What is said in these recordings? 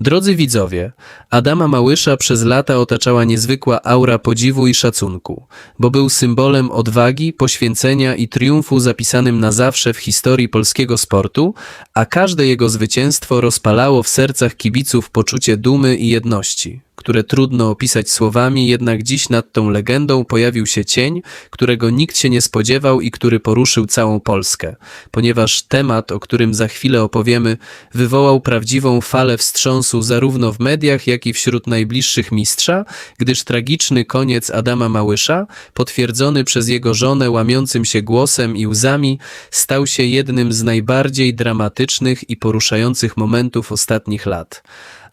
Drodzy widzowie, Adama Małysza przez lata otaczała niezwykła aura podziwu i szacunku, bo był symbolem odwagi, poświęcenia i triumfu zapisanym na zawsze w historii polskiego sportu, a każde jego zwycięstwo rozpalało w sercach kibiców poczucie dumy i jedności, które trudno opisać słowami, jednak dziś nad tą legendą pojawił się cień, którego nikt się nie spodziewał i który poruszył całą Polskę, ponieważ temat, o którym za chwilę opowiemy, wywołał prawdziwą falę wstrząsu zarówno w mediach, jak i wśród najbliższych mistrza, gdyż tragiczny koniec Adama Małysza, potwierdzony przez jego żonę łamiącym się głosem i łzami, stał się jednym z najbardziej dramatycznych i poruszających momentów ostatnich lat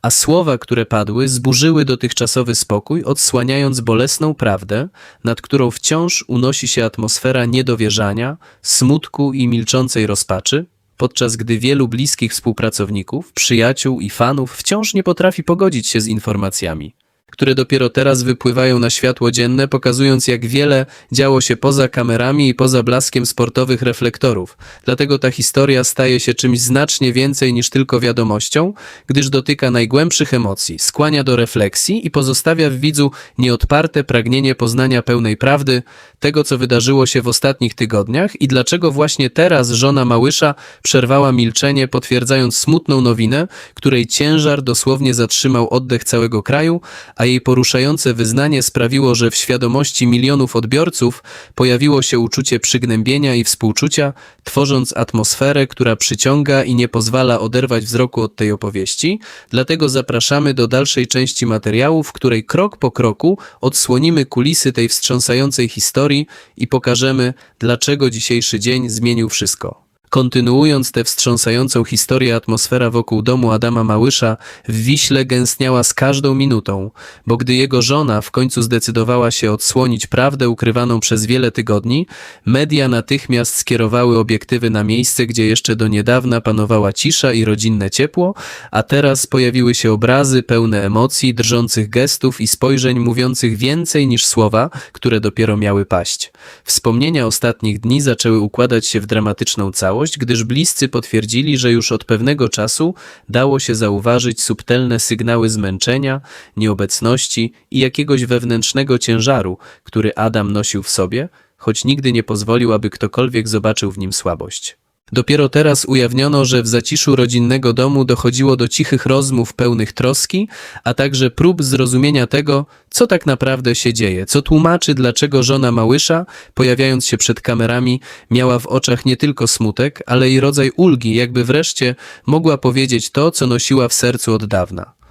a słowa, które padły, zburzyły dotychczasowy spokój, odsłaniając bolesną prawdę, nad którą wciąż unosi się atmosfera niedowierzania, smutku i milczącej rozpaczy, podczas gdy wielu bliskich współpracowników, przyjaciół i fanów wciąż nie potrafi pogodzić się z informacjami które dopiero teraz wypływają na światło dzienne, pokazując jak wiele działo się poza kamerami i poza blaskiem sportowych reflektorów. Dlatego ta historia staje się czymś znacznie więcej niż tylko wiadomością, gdyż dotyka najgłębszych emocji, skłania do refleksji i pozostawia w widzu nieodparte pragnienie poznania pełnej prawdy tego, co wydarzyło się w ostatnich tygodniach i dlaczego właśnie teraz żona Małysza przerwała milczenie, potwierdzając smutną nowinę, której ciężar dosłownie zatrzymał oddech całego kraju, a jej poruszające wyznanie sprawiło, że w świadomości milionów odbiorców pojawiło się uczucie przygnębienia i współczucia, tworząc atmosferę, która przyciąga i nie pozwala oderwać wzroku od tej opowieści. Dlatego zapraszamy do dalszej części materiału, w której krok po kroku odsłonimy kulisy tej wstrząsającej historii i pokażemy, dlaczego dzisiejszy dzień zmienił wszystko. Kontynuując tę wstrząsającą historię, atmosfera wokół domu Adama Małysza w Wiśle gęstniała z każdą minutą, bo gdy jego żona w końcu zdecydowała się odsłonić prawdę ukrywaną przez wiele tygodni, media natychmiast skierowały obiektywy na miejsce, gdzie jeszcze do niedawna panowała cisza i rodzinne ciepło, a teraz pojawiły się obrazy pełne emocji, drżących gestów i spojrzeń mówiących więcej niż słowa, które dopiero miały paść. Wspomnienia ostatnich dni zaczęły układać się w dramatyczną całość, gdyż bliscy potwierdzili, że już od pewnego czasu dało się zauważyć subtelne sygnały zmęczenia, nieobecności i jakiegoś wewnętrznego ciężaru, który Adam nosił w sobie, choć nigdy nie pozwolił, aby ktokolwiek zobaczył w nim słabość. Dopiero teraz ujawniono, że w zaciszu rodzinnego domu dochodziło do cichych rozmów pełnych troski, a także prób zrozumienia tego, co tak naprawdę się dzieje, co tłumaczy, dlaczego żona Małysza, pojawiając się przed kamerami, miała w oczach nie tylko smutek, ale i rodzaj ulgi, jakby wreszcie mogła powiedzieć to, co nosiła w sercu od dawna.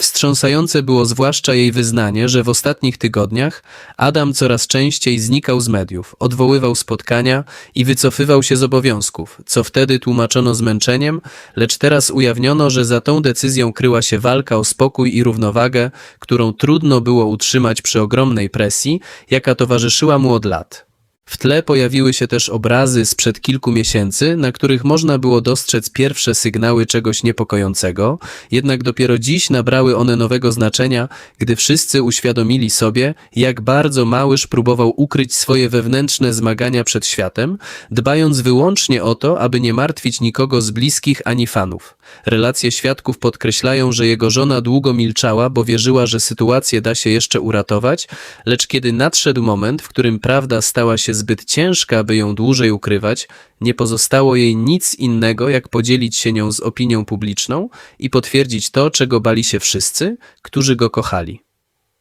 Wstrząsające było zwłaszcza jej wyznanie, że w ostatnich tygodniach Adam coraz częściej znikał z mediów, odwoływał spotkania i wycofywał się z obowiązków, co wtedy tłumaczono zmęczeniem, lecz teraz ujawniono, że za tą decyzją kryła się walka o spokój i równowagę, którą trudno było utrzymać przy ogromnej presji, jaka towarzyszyła mu od lat. W tle pojawiły się też obrazy sprzed kilku miesięcy, na których można było dostrzec pierwsze sygnały czegoś niepokojącego, jednak dopiero dziś nabrały one nowego znaczenia, gdy wszyscy uświadomili sobie, jak bardzo Małysz próbował ukryć swoje wewnętrzne zmagania przed światem, dbając wyłącznie o to, aby nie martwić nikogo z bliskich ani fanów. Relacje świadków podkreślają, że jego żona długo milczała, bo wierzyła, że sytuację da się jeszcze uratować, lecz kiedy nadszedł moment, w którym prawda stała się zbyt ciężka, by ją dłużej ukrywać, nie pozostało jej nic innego, jak podzielić się nią z opinią publiczną i potwierdzić to, czego bali się wszyscy, którzy go kochali.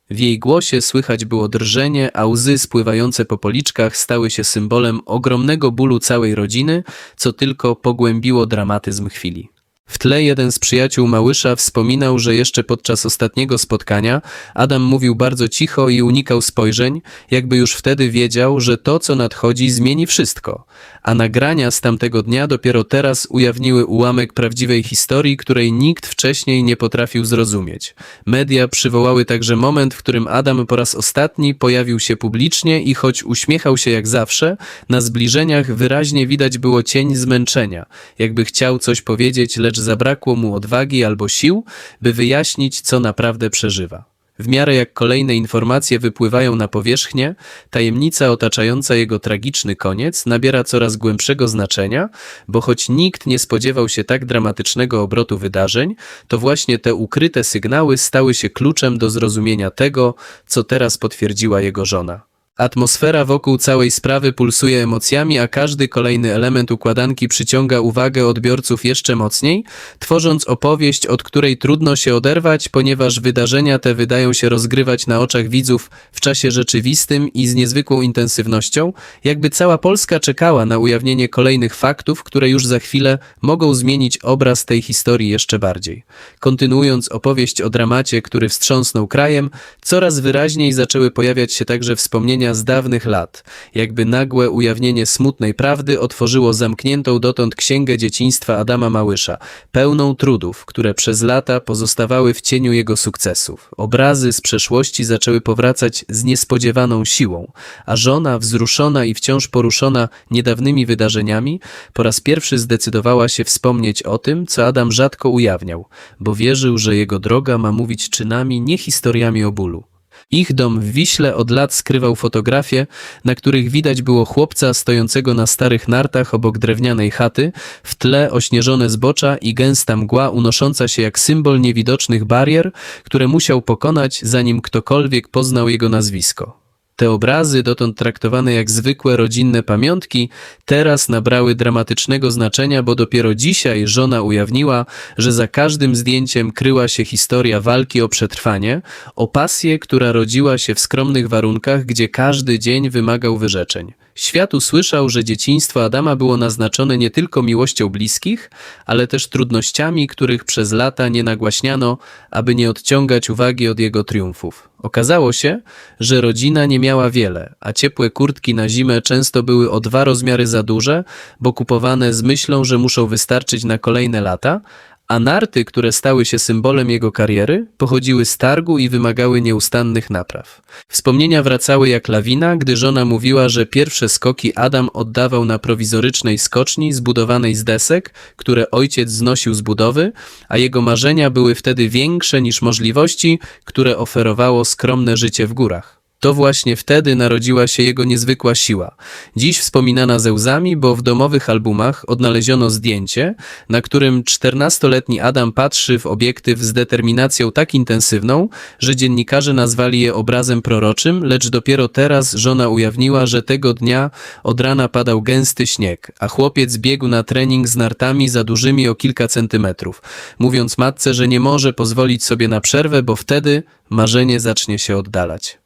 W jej głosie słychać było drżenie, a łzy spływające po policzkach stały się symbolem ogromnego bólu całej rodziny, co tylko pogłębiło dramatyzm chwili. W tle jeden z przyjaciół Małysza wspominał, że jeszcze podczas ostatniego spotkania Adam mówił bardzo cicho i unikał spojrzeń, jakby już wtedy wiedział, że to, co nadchodzi, zmieni wszystko. A nagrania z tamtego dnia dopiero teraz ujawniły ułamek prawdziwej historii, której nikt wcześniej nie potrafił zrozumieć. Media przywołały także moment, w którym Adam po raz ostatni pojawił się publicznie i choć uśmiechał się jak zawsze, na zbliżeniach wyraźnie widać było cień zmęczenia, jakby chciał coś powiedzieć, lecz zabrakło mu odwagi albo sił, by wyjaśnić, co naprawdę przeżywa. W miarę jak kolejne informacje wypływają na powierzchnię, tajemnica otaczająca jego tragiczny koniec nabiera coraz głębszego znaczenia, bo choć nikt nie spodziewał się tak dramatycznego obrotu wydarzeń, to właśnie te ukryte sygnały stały się kluczem do zrozumienia tego, co teraz potwierdziła jego żona. Atmosfera wokół całej sprawy pulsuje emocjami, a każdy kolejny element układanki przyciąga uwagę odbiorców jeszcze mocniej, tworząc opowieść, od której trudno się oderwać, ponieważ wydarzenia te wydają się rozgrywać na oczach widzów w czasie rzeczywistym i z niezwykłą intensywnością, jakby cała Polska czekała na ujawnienie kolejnych faktów, które już za chwilę mogą zmienić obraz tej historii jeszcze bardziej. Kontynuując opowieść o dramacie, który wstrząsnął krajem, coraz wyraźniej zaczęły pojawiać się także wspomnienia z dawnych lat, jakby nagłe ujawnienie smutnej prawdy otworzyło zamkniętą dotąd księgę dzieciństwa Adama Małysza, pełną trudów, które przez lata pozostawały w cieniu jego sukcesów. Obrazy z przeszłości zaczęły powracać z niespodziewaną siłą, a żona, wzruszona i wciąż poruszona niedawnymi wydarzeniami, po raz pierwszy zdecydowała się wspomnieć o tym, co Adam rzadko ujawniał, bo wierzył, że jego droga ma mówić czynami, nie historiami o bólu. Ich dom w Wiśle od lat skrywał fotografie, na których widać było chłopca stojącego na starych nartach obok drewnianej chaty, w tle ośnieżone zbocza i gęsta mgła unosząca się jak symbol niewidocznych barier, które musiał pokonać, zanim ktokolwiek poznał jego nazwisko. Te obrazy, dotąd traktowane jak zwykłe rodzinne pamiątki, teraz nabrały dramatycznego znaczenia, bo dopiero dzisiaj żona ujawniła, że za każdym zdjęciem kryła się historia walki o przetrwanie, o pasję, która rodziła się w skromnych warunkach, gdzie każdy dzień wymagał wyrzeczeń. Świat usłyszał, że dzieciństwo Adama było naznaczone nie tylko miłością bliskich, ale też trudnościami, których przez lata nie nagłaśniano, aby nie odciągać uwagi od jego triumfów. Okazało się, że rodzina nie miała wiele, a ciepłe kurtki na zimę często były o dwa rozmiary za duże, bo kupowane z myślą, że muszą wystarczyć na kolejne lata, a narty, które stały się symbolem jego kariery, pochodziły z targu i wymagały nieustannych napraw. Wspomnienia wracały jak lawina, gdy żona mówiła, że pierwsze skoki Adam oddawał na prowizorycznej skoczni zbudowanej z desek, które ojciec znosił z budowy, a jego marzenia były wtedy większe niż możliwości, które oferowało skromne życie w górach. To właśnie wtedy narodziła się jego niezwykła siła. Dziś wspominana ze łzami, bo w domowych albumach odnaleziono zdjęcie, na którym 14-letni Adam patrzy w obiektyw z determinacją tak intensywną, że dziennikarze nazwali je obrazem proroczym, lecz dopiero teraz żona ujawniła, że tego dnia od rana padał gęsty śnieg, a chłopiec biegł na trening z nartami za dużymi o kilka centymetrów, mówiąc matce, że nie może pozwolić sobie na przerwę, bo wtedy marzenie zacznie się oddalać.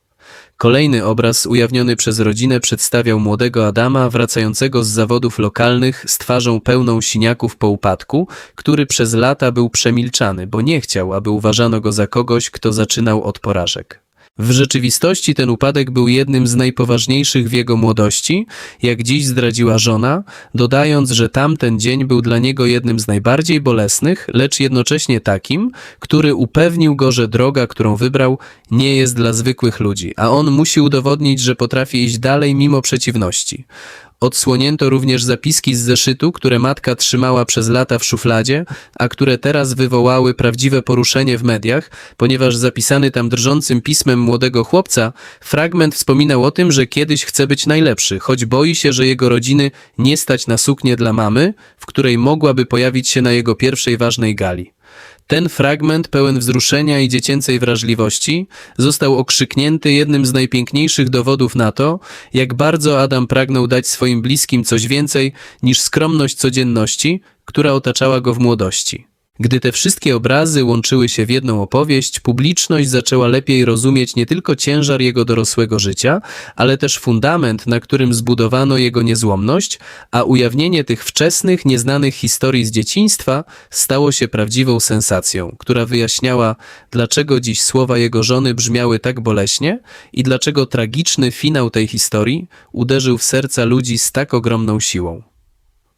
Kolejny obraz ujawniony przez rodzinę przedstawiał młodego Adama wracającego z zawodów lokalnych z twarzą pełną siniaków po upadku, który przez lata był przemilczany, bo nie chciał, aby uważano go za kogoś, kto zaczynał od porażek. W rzeczywistości ten upadek był jednym z najpoważniejszych w jego młodości, jak dziś zdradziła żona, dodając, że tamten dzień był dla niego jednym z najbardziej bolesnych, lecz jednocześnie takim, który upewnił go, że droga, którą wybrał, nie jest dla zwykłych ludzi, a on musi udowodnić, że potrafi iść dalej mimo przeciwności. Odsłonięto również zapiski z zeszytu, które matka trzymała przez lata w szufladzie, a które teraz wywołały prawdziwe poruszenie w mediach, ponieważ zapisany tam drżącym pismem młodego chłopca, fragment wspominał o tym, że kiedyś chce być najlepszy, choć boi się, że jego rodziny nie stać na suknię dla mamy, w której mogłaby pojawić się na jego pierwszej ważnej gali. Ten fragment, pełen wzruszenia i dziecięcej wrażliwości, został okrzyknięty jednym z najpiękniejszych dowodów na to, jak bardzo Adam pragnął dać swoim bliskim coś więcej niż skromność codzienności, która otaczała go w młodości. Gdy te wszystkie obrazy łączyły się w jedną opowieść, publiczność zaczęła lepiej rozumieć nie tylko ciężar jego dorosłego życia, ale też fundament, na którym zbudowano jego niezłomność, a ujawnienie tych wczesnych, nieznanych historii z dzieciństwa stało się prawdziwą sensacją, która wyjaśniała, dlaczego dziś słowa jego żony brzmiały tak boleśnie i dlaczego tragiczny finał tej historii uderzył w serca ludzi z tak ogromną siłą.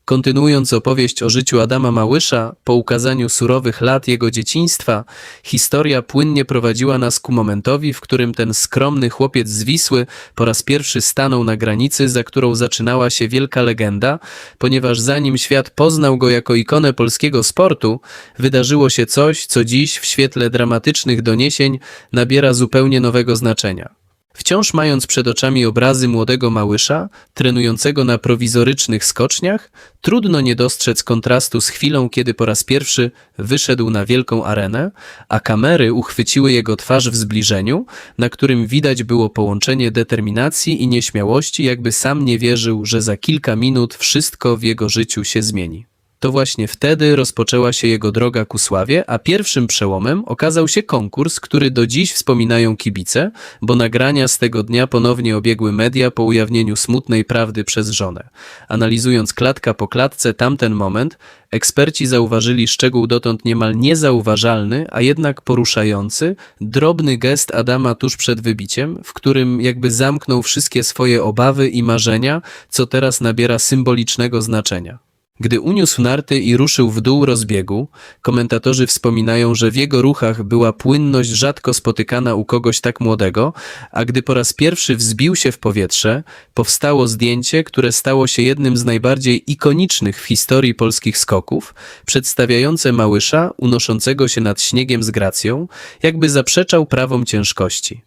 Kontynuując opowieść o życiu Adama Małysza, po ukazaniu surowych lat jego dzieciństwa, historia płynnie prowadziła nas ku momentowi, w którym ten skromny chłopiec z Wisły po raz pierwszy stanął na granicy, za którą zaczynała się wielka legenda, ponieważ zanim świat poznał go jako ikonę polskiego sportu, wydarzyło się coś, co dziś w świetle dramatycznych doniesień nabiera zupełnie nowego znaczenia. Wciąż mając przed oczami obrazy młodego Małysza, trenującego na prowizorycznych skoczniach, trudno nie dostrzec kontrastu z chwilą, kiedy po raz pierwszy wyszedł na wielką arenę, a kamery uchwyciły jego twarz w zbliżeniu, na którym widać było połączenie determinacji i nieśmiałości, jakby sam nie wierzył, że za kilka minut wszystko w jego życiu się zmieni. To właśnie wtedy rozpoczęła się jego droga ku sławie, a pierwszym przełomem okazał się konkurs, który do dziś wspominają kibice, bo nagrania z tego dnia ponownie obiegły media po ujawnieniu smutnej prawdy przez żonę. Analizując klatka po klatce tamten moment, eksperci zauważyli szczegół dotąd niemal niezauważalny, a jednak poruszający, drobny gest Adama tuż przed wybiciem, w którym jakby zamknął wszystkie swoje obawy i marzenia, co teraz nabiera symbolicznego znaczenia. Gdy uniósł narty i ruszył w dół rozbiegu, komentatorzy wspominają, że w jego ruchach była płynność rzadko spotykana u kogoś tak młodego, a gdy po raz pierwszy wzbił się w powietrze, powstało zdjęcie, które stało się jednym z najbardziej ikonicznych w historii polskich skoków, przedstawiające Małysza unoszącego się nad śniegiem z gracją, jakby zaprzeczał prawom ciężkości.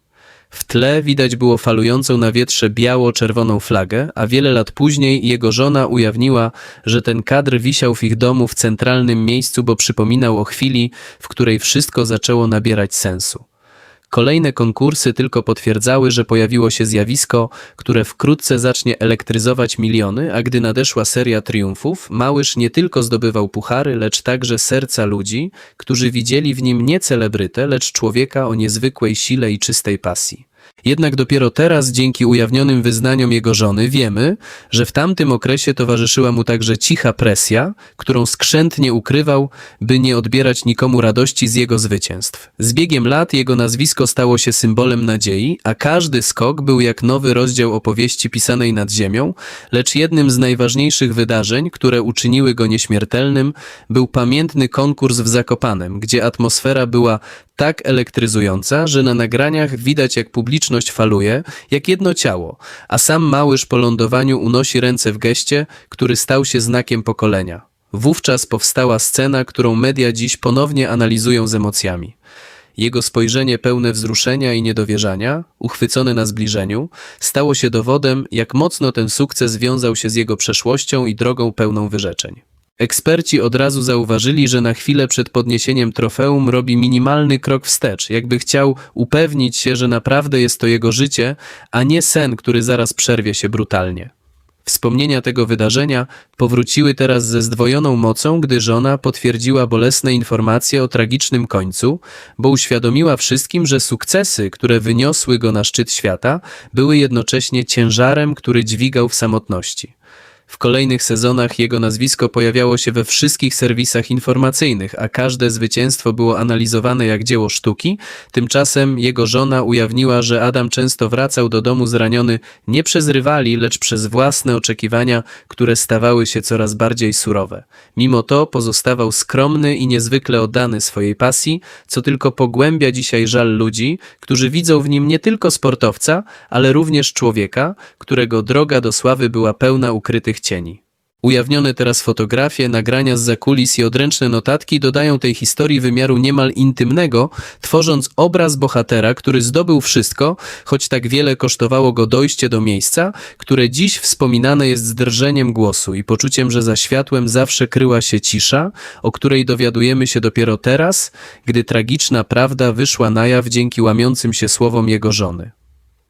W tle widać było falującą na wietrze biało-czerwoną flagę, a wiele lat później jego żona ujawniła, że ten kadr wisiał w ich domu w centralnym miejscu, bo przypominał o chwili, w której wszystko zaczęło nabierać sensu. Kolejne konkursy tylko potwierdzały, że pojawiło się zjawisko, które wkrótce zacznie elektryzować miliony, a gdy nadeszła seria triumfów, Małysz nie tylko zdobywał puchary, lecz także serca ludzi, którzy widzieli w nim nie celebrytę, lecz człowieka o niezwykłej sile i czystej pasji. Jednak dopiero teraz, dzięki ujawnionym wyznaniom jego żony, wiemy, że w tamtym okresie towarzyszyła mu także cicha presja, którą skrzętnie ukrywał, by nie odbierać nikomu radości z jego zwycięstw. Z biegiem lat jego nazwisko stało się symbolem nadziei, a każdy skok był jak nowy rozdział opowieści pisanej nad ziemią, lecz jednym z najważniejszych wydarzeń, które uczyniły go nieśmiertelnym, był pamiętny konkurs w Zakopanem, gdzie atmosfera była tak elektryzująca, że na nagraniach widać jak publiczność faluje, jak jedno ciało, a sam Małysz po lądowaniu unosi ręce w geście, który stał się znakiem pokolenia. Wówczas powstała scena, którą media dziś ponownie analizują z emocjami. Jego spojrzenie pełne wzruszenia i niedowierzania, uchwycone na zbliżeniu, stało się dowodem, jak mocno ten sukces wiązał się z jego przeszłością i drogą pełną wyrzeczeń. Eksperci od razu zauważyli, że na chwilę przed podniesieniem trofeum robi minimalny krok wstecz, jakby chciał upewnić się, że naprawdę jest to jego życie, a nie sen, który zaraz przerwie się brutalnie. Wspomnienia tego wydarzenia powróciły teraz ze zdwojoną mocą, gdy żona potwierdziła bolesne informacje o tragicznym końcu, bo uświadomiła wszystkim, że sukcesy, które wyniosły go na szczyt świata, były jednocześnie ciężarem, który dźwigał w samotności. W kolejnych sezonach jego nazwisko pojawiało się we wszystkich serwisach informacyjnych, a każde zwycięstwo było analizowane jak dzieło sztuki. Tymczasem jego żona ujawniła, że Adam często wracał do domu zraniony nie przez rywali, lecz przez własne oczekiwania, które stawały się coraz bardziej surowe. Mimo to pozostawał skromny i niezwykle oddany swojej pasji, co tylko pogłębia dzisiaj żal ludzi, którzy widzą w nim nie tylko sportowca, ale również człowieka, którego droga do sławy była pełna ukrytych cieni. Ujawnione teraz fotografie, nagrania z zakulis i odręczne notatki dodają tej historii wymiaru niemal intymnego, tworząc obraz bohatera, który zdobył wszystko, choć tak wiele kosztowało go dojście do miejsca, które dziś wspominane jest z drżeniem głosu i poczuciem, że za światłem zawsze kryła się cisza, o której dowiadujemy się dopiero teraz, gdy tragiczna prawda wyszła na jaw dzięki łamiącym się słowom jego żony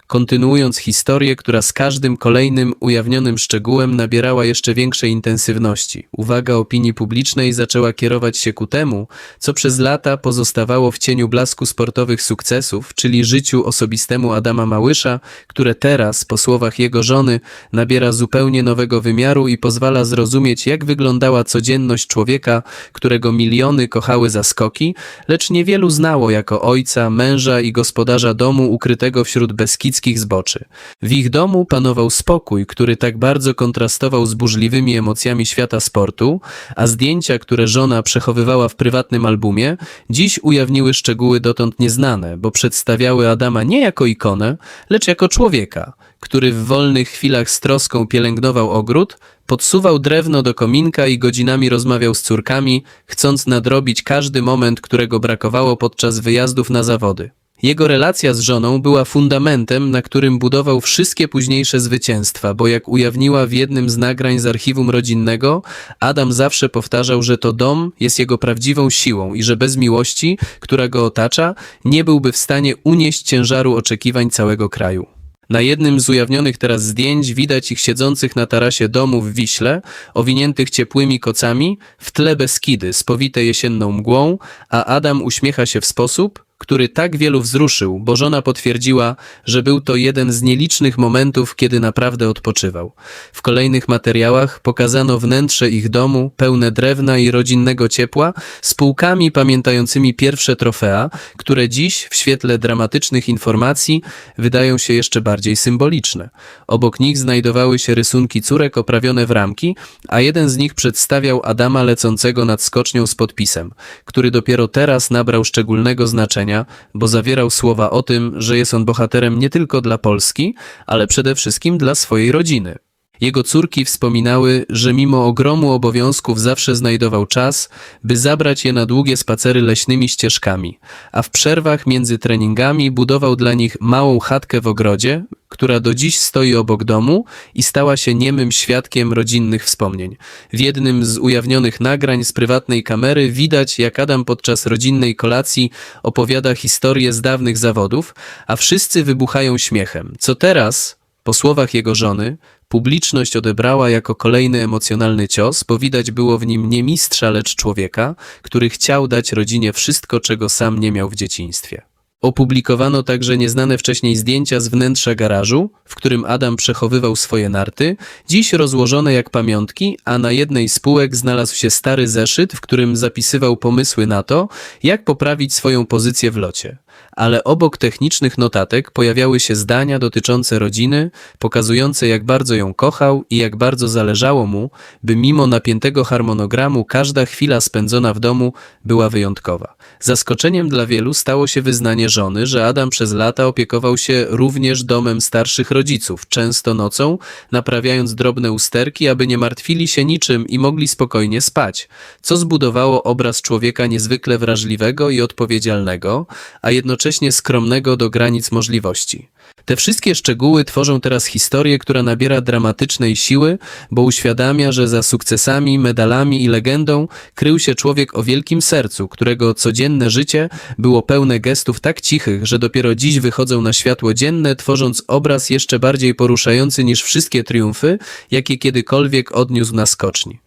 kontynuując historię, która z każdym kolejnym ujawnionym szczegółem nabierała jeszcze większej intensywności. Uwaga opinii publicznej zaczęła kierować się ku temu, co przez lata pozostawało w cieniu blasku sportowych sukcesów, czyli życiu osobistemu Adama Małysza, które teraz, po słowach jego żony, nabiera zupełnie nowego wymiaru i pozwala zrozumieć, jak wyglądała codzienność człowieka, którego miliony kochały za skoki, lecz niewielu znało jako ojca, męża i gospodarza domu ukrytego wśród beskidzkich zboczy. W ich domu panował spokój, który tak bardzo kontrastował z burzliwymi emocjami świata sportu, a zdjęcia, które żona przechowywała w prywatnym albumie, dziś ujawniły szczegóły dotąd nieznane, bo przedstawiały Adama nie jako ikonę, lecz jako człowieka, który w wolnych chwilach z troską pielęgnował ogród, podsuwał drewno do kominka i godzinami rozmawiał z córkami, chcąc nadrobić każdy moment, którego brakowało podczas wyjazdów na zawody. Jego relacja z żoną była fundamentem, na którym budował wszystkie późniejsze zwycięstwa, bo jak ujawniła w jednym z nagrań z archiwum rodzinnego, Adam zawsze powtarzał, że to dom jest jego prawdziwą siłą i że bez miłości, która go otacza, nie byłby w stanie unieść ciężaru oczekiwań całego kraju. Na jednym z ujawnionych teraz zdjęć widać ich siedzących na tarasie domu w Wiśle, owiniętych ciepłymi kocami, w tle Beskidy spowite jesienną mgłą, a Adam uśmiecha się w sposób, który tak wielu wzruszył, bo żona potwierdziła, że był to jeden z nielicznych momentów, kiedy naprawdę odpoczywał. W kolejnych materiałach pokazano wnętrze ich domu, pełne drewna i rodzinnego ciepła, z półkami pamiętającymi pierwsze trofea, które dziś, w świetle dramatycznych informacji, wydają się jeszcze bardziej symboliczne. Obok nich znajdowały się rysunki córek oprawione w ramki, a jeden z nich przedstawiał Adama lecącego nad skocznią z podpisem, który dopiero teraz nabrał szczególnego znaczenia, bo zawierał słowa o tym, że jest on bohaterem nie tylko dla Polski, ale przede wszystkim dla swojej rodziny. Jego córki wspominały, że mimo ogromu obowiązków zawsze znajdował czas, by zabrać je na długie spacery leśnymi ścieżkami, a w przerwach między treningami budował dla nich małą chatkę w ogrodzie, która do dziś stoi obok domu i stała się niemym świadkiem rodzinnych wspomnień. W jednym z ujawnionych nagrań z prywatnej kamery widać, jak Adam podczas rodzinnej kolacji opowiada historię z dawnych zawodów, a wszyscy wybuchają śmiechem, co teraz po słowach jego żony, publiczność odebrała jako kolejny emocjonalny cios, bo widać było w nim nie mistrza, lecz człowieka, który chciał dać rodzinie wszystko, czego sam nie miał w dzieciństwie. Opublikowano także nieznane wcześniej zdjęcia z wnętrza garażu, w którym Adam przechowywał swoje narty, dziś rozłożone jak pamiątki, a na jednej z półek znalazł się stary zeszyt, w którym zapisywał pomysły na to, jak poprawić swoją pozycję w locie ale obok technicznych notatek pojawiały się zdania dotyczące rodziny, pokazujące jak bardzo ją kochał i jak bardzo zależało mu, by mimo napiętego harmonogramu każda chwila spędzona w domu była wyjątkowa. Zaskoczeniem dla wielu stało się wyznanie żony, że Adam przez lata opiekował się również domem starszych rodziców, często nocą, naprawiając drobne usterki, aby nie martwili się niczym i mogli spokojnie spać, co zbudowało obraz człowieka niezwykle wrażliwego i odpowiedzialnego, a jednocześnie jednocześnie skromnego do granic możliwości. Te wszystkie szczegóły tworzą teraz historię, która nabiera dramatycznej siły, bo uświadamia, że za sukcesami, medalami i legendą krył się człowiek o wielkim sercu, którego codzienne życie było pełne gestów tak cichych, że dopiero dziś wychodzą na światło dzienne, tworząc obraz jeszcze bardziej poruszający niż wszystkie triumfy, jakie kiedykolwiek odniósł na skoczni.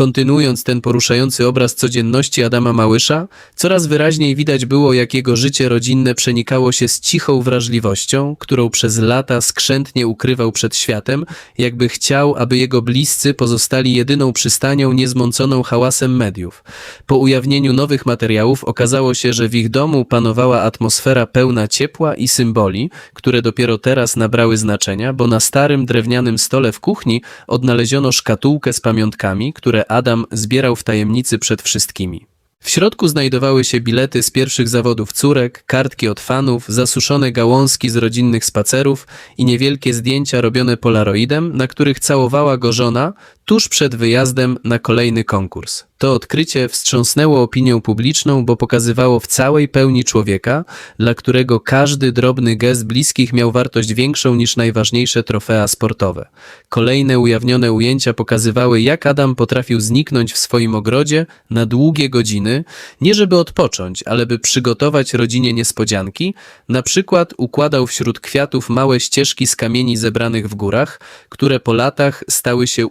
Kontynuując ten poruszający obraz codzienności Adama Małysza, coraz wyraźniej widać było, jak jego życie rodzinne przenikało się z cichą wrażliwością, którą przez lata skrzętnie ukrywał przed światem, jakby chciał, aby jego bliscy pozostali jedyną przystanią niezmąconą hałasem mediów. Po ujawnieniu nowych materiałów okazało się, że w ich domu panowała atmosfera pełna ciepła i symboli, które dopiero teraz nabrały znaczenia, bo na starym drewnianym stole w kuchni odnaleziono szkatułkę z pamiątkami, które Adam zbierał w tajemnicy przed wszystkimi. W środku znajdowały się bilety z pierwszych zawodów córek, kartki od fanów, zasuszone gałązki z rodzinnych spacerów i niewielkie zdjęcia robione polaroidem, na których całowała go żona tuż przed wyjazdem na kolejny konkurs. To odkrycie wstrząsnęło opinią publiczną, bo pokazywało w całej pełni człowieka, dla którego każdy drobny gest bliskich miał wartość większą niż najważniejsze trofea sportowe. Kolejne ujawnione ujęcia pokazywały, jak Adam potrafił zniknąć w swoim ogrodzie na długie godziny, nie żeby odpocząć, ale by przygotować rodzinie niespodzianki, na przykład układał wśród kwiatów małe ścieżki z kamieni zebranych w górach, które po latach stały się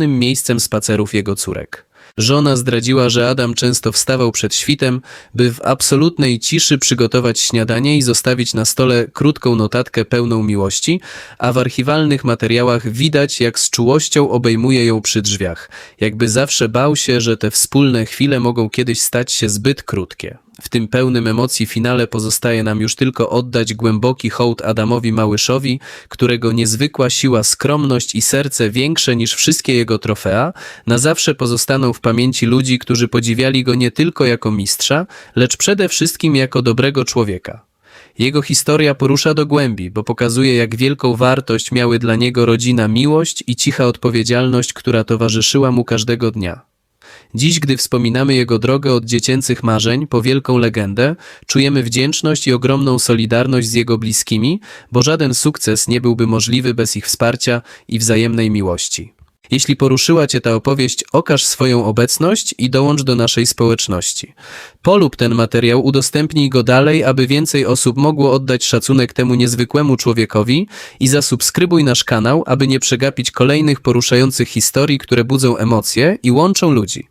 ulubionym miejscem spacerów jego córek. Żona zdradziła, że Adam często wstawał przed świtem, by w absolutnej ciszy przygotować śniadanie i zostawić na stole krótką notatkę pełną miłości, a w archiwalnych materiałach widać, jak z czułością obejmuje ją przy drzwiach, jakby zawsze bał się, że te wspólne chwile mogą kiedyś stać się zbyt krótkie. W tym pełnym emocji finale pozostaje nam już tylko oddać głęboki hołd Adamowi Małyszowi, którego niezwykła siła, skromność i serce większe niż wszystkie jego trofea, na zawsze pozostaną w pamięci ludzi, którzy podziwiali go nie tylko jako mistrza, lecz przede wszystkim jako dobrego człowieka. Jego historia porusza do głębi, bo pokazuje, jak wielką wartość miały dla niego rodzina miłość i cicha odpowiedzialność, która towarzyszyła mu każdego dnia. Dziś, gdy wspominamy jego drogę od dziecięcych marzeń po wielką legendę, czujemy wdzięczność i ogromną solidarność z jego bliskimi, bo żaden sukces nie byłby możliwy bez ich wsparcia i wzajemnej miłości. Jeśli poruszyła Cię ta opowieść, okaż swoją obecność i dołącz do naszej społeczności. Polub ten materiał, udostępnij go dalej, aby więcej osób mogło oddać szacunek temu niezwykłemu człowiekowi i zasubskrybuj nasz kanał, aby nie przegapić kolejnych poruszających historii, które budzą emocje i łączą ludzi.